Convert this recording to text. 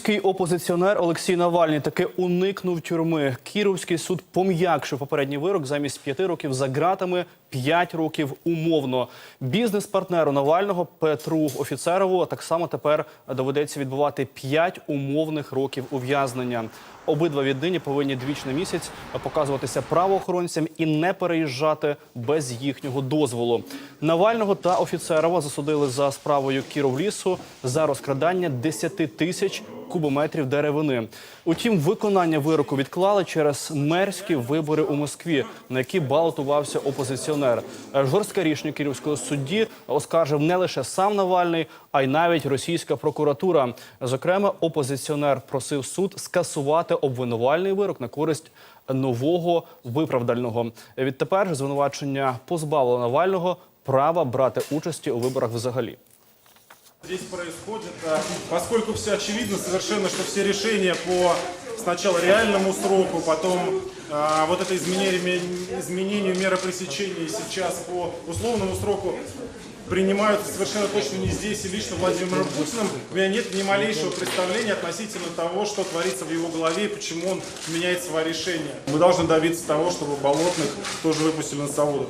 Київський опозиціонер Олексій Навальний таки уникнув тюрми. Кіровський суд пом'якшив попередній вирок замість п'яти років за ґратами, п'ять років умовно. Бізнес-партнеру Навального Петру Офіцерову так само тепер доведеться відбувати п'ять умовних років ув'язнення. Обидва віднині повинні двічі на місяць показуватися правоохоронцям і не переїжджати без їхнього дозволу. Навального та Офіцерова засудили за справою Кіровлісу за розкрадання 10 тисяч кубометрів деревини. Утім, виконання вироку відклали через мерські вибори у Москві, на які балотувався опозиціонер. Жорстке рішення київського судді оскаржив не лише сам Навальний, а й навіть російська прокуратура. Зокрема, опозиціонер просив суд скасувати обвинувальний вирок на користь нового виправдального. Відтепер звинувачення позбавило Навального права брати участі у виборах взагалі. Здесь происходит, поскольку все очевидно совершенно, что все решения по сначала реальному сроку, потом а, вот это изменение, изменению меры пресечения сейчас по условному сроку принимаются совершенно точно не здесь и лично Владимиром Путиным. У меня нет ни малейшего представления относительно того, что творится в его голове и почему он меняет свои решения. Мы должны добиться того, чтобы Болотных тоже выпустили на свободу.